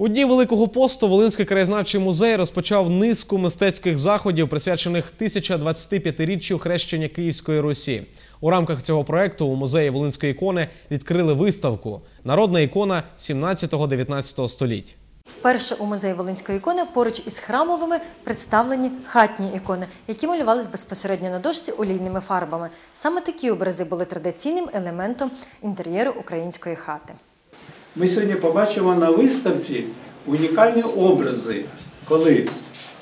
У дні Великого посту Волинський краєзнавчий музей розпочав низку мистецьких заходів, присвячених 1025-річчю хрещення Київської Русі. У рамках цього проекту у музеї Волинської ікони відкрили виставку Народна ікона 17-19 століть. Вперше у музеї Волинської ікони поруч із храмовими представлені хатні ікони, які малювались безпосередньо на дошці олійними фарбами. Саме такі образи були традиційним елементом інтер'єру української хати. Ми сьогодні побачимо на виставці унікальні образи, коли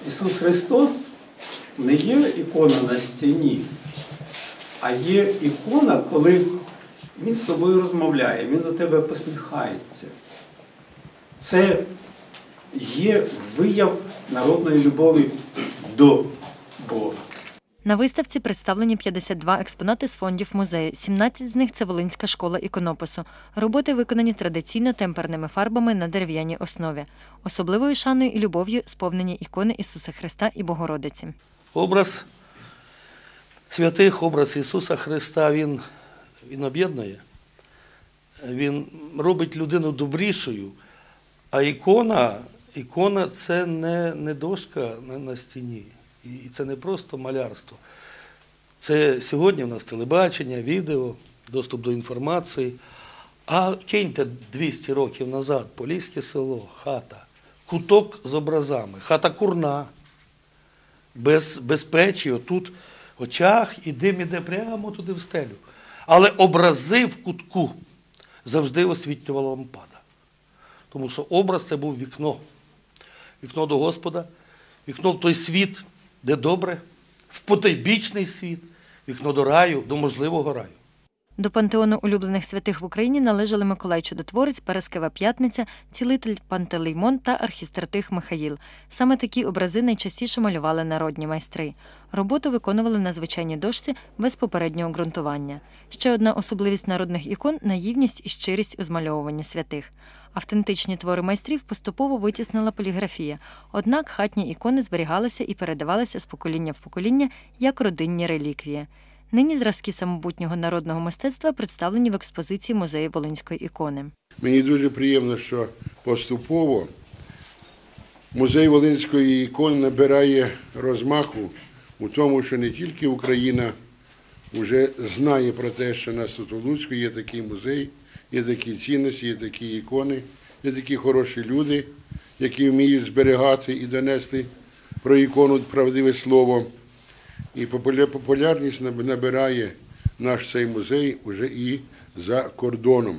Ісус Христос не є ікона на стіні, а є ікона, коли Він з тобою розмовляє, Він до тебе посміхається. Це є вияв народної любові до Бога. На виставці представлені 52 експонати з фондів музею. 17 з них це Волинська школа іконопису. Роботи виконані традиційно темперними фарбами на дерев'яній основі. Особливою шаною і любов'ю сповнені ікони Ісуса Христа і Богородиці. Образ святих, образ Ісуса Христа, Він, він об'єднує. Він робить людину добрішою. А ікона, ікона це не, не дошка на, стіні. І це не просто малярство. Це сьогодні в нас телебачення, відео, доступ до інформації. А киньте 200 років назад, Поліське село, хата, куток з образами, хата курна, без, без печі, отут очах, і дим іде прямо туди в стелю. Але образи в кутку завжди освітлювала лампада. Тому що образ це був вікно. Вікно до Господа, вікно в той світ, де добре, в потайбічний світ, вікно до раю, до можливого раю. До пантеону улюблених святих в Україні належали Миколай Чудотворець, Параскева П'ятниця, цілитель Пантелеймон та архістратих Михаїл. Саме такі образи найчастіше малювали народні майстри. Роботу виконували на звичайній дошці без попереднього ґрунтування. Ще одна особливість народних ікон наївність і щирість у змальовуванні святих. Автентичні твори майстрів поступово витіснила поліграфія. Однак хатні ікони зберігалися і передавалися з покоління в покоління як родинні реліквії. Нині зразки самобутнього народного мистецтва представлені в експозиції музею Волинської ікони. Мені дуже приємно, що поступово музей Волинської ікони набирає розмаху у тому, що не тільки Україна вже знає про те, що на Святолуцьку є такий музей, є такі цінності, є такі ікони, є такі хороші люди, які вміють зберігати і донести про ікону правдиве слово. І популярність набирає наш цей музей уже і за кордоном.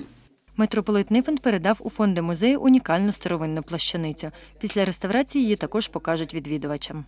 Митрополит Нифонт передав у фонди музею унікальну старовинну плащаницю. Після реставрації її також покажуть відвідувачам.